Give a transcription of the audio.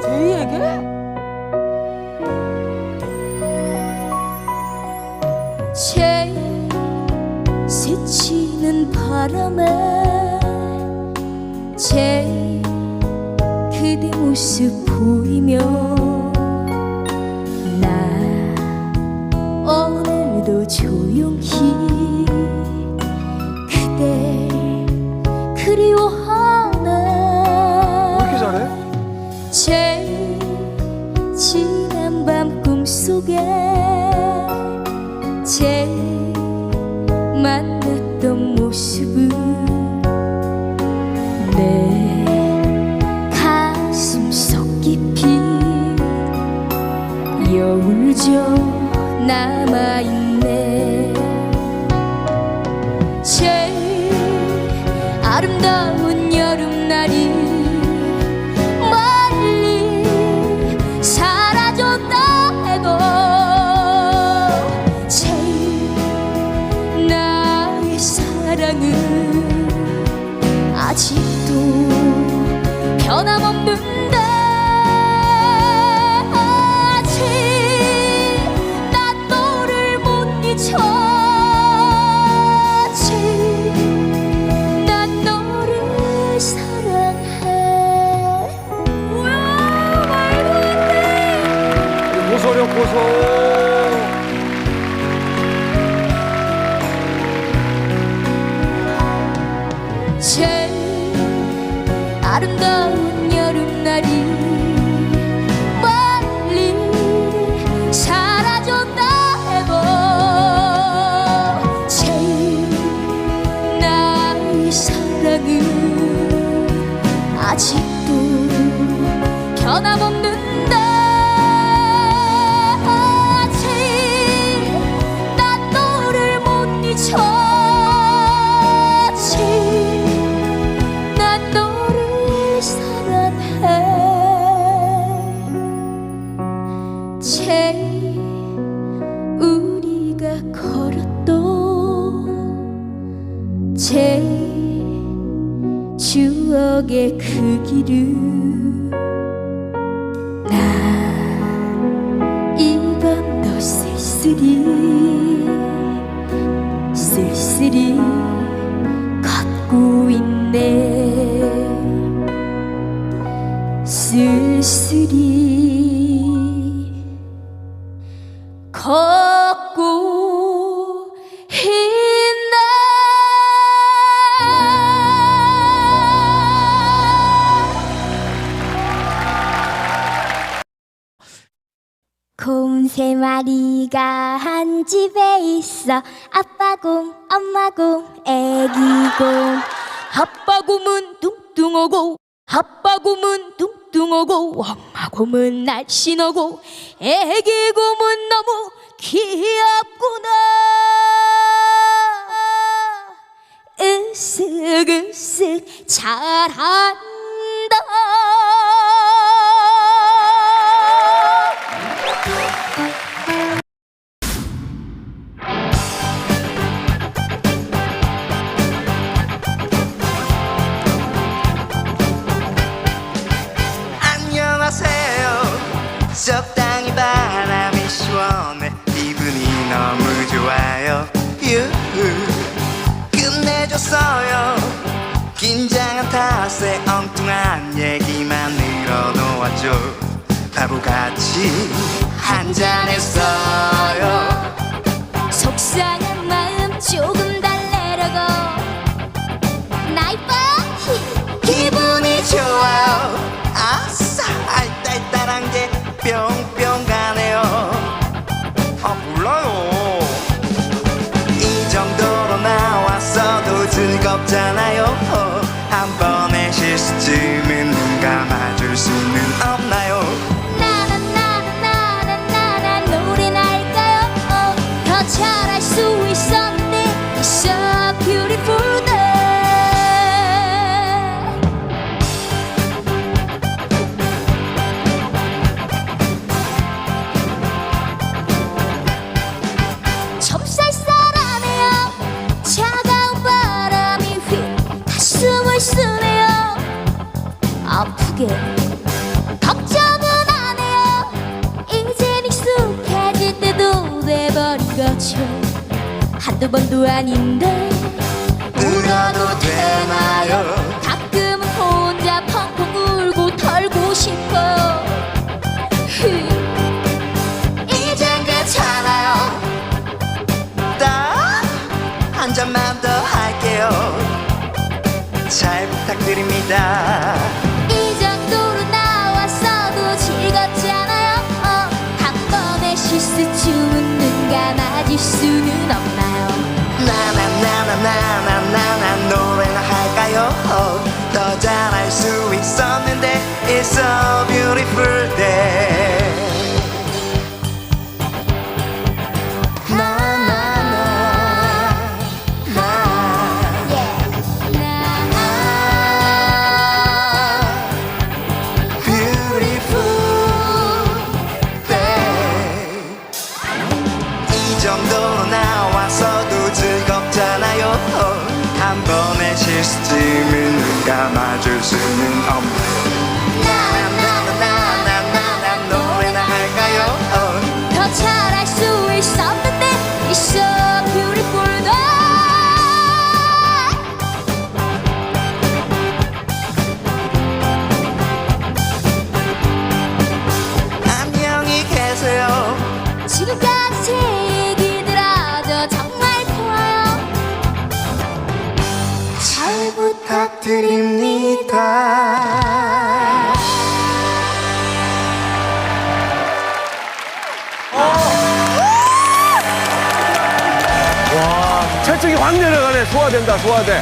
제이에게? 제일 스치는 바람에 제일 그대 모습 보이며 지난 밤 꿈속에 제일 만났던 모습은 내 가슴 속 깊이 여울져 남아있네 아직도 변함없는데. 아직 난 너를 못 잊어 아직 난 너를 사랑해. 뭐야? 말도 안돼. 고소력 고소. 아름다운 여름날이 제일 우리가 걸었던 제일 추억의 그 길을 밤도 쓸쓸히 쓸쓸히 걷고 있네. 쓸쓸히 걷고 있네 곰세 마리가 한 집에 있어. 아빠 곰, 엄마 곰, 애기 곰 아빠 곰은 뚱뚱하고 아빠 곰은 뚱 뚱하고 엄마 곰은 날씬하고 애기 곰은 너무 귀엽구나. 으쓱으쓱 잘한 끝내줬어요. 긴장한 탓에 엉뚱한 얘기만 늘어놓았죠. 바보같이 한잔했어요. 속상한 마음 조금 달래려고. 나 이뻐 기분이 좋아요. 아싸 알딸딸한 게 뿅뿅 수는 없나요? 나나나나나나나 노래 날까요? 어, 더 잘할 수 있었네. So beautiful 점살 사람이요. 차가운 바람이 휙 다 숨을 쉬네요. 아프게. 거죠. 한두 번도 아닌데 울어도 되나요? 가끔은 혼자 펑펑 울고 털고 싶어. 이젠 괜찮아요. 딱한 잔만 더 할게요. 잘 부탁드립니다 이길 수는 없나? 시스템을 감아줄 수는 없네 드립니다 와, 철쭉이 확 내려가네. 소화된다, 소화돼.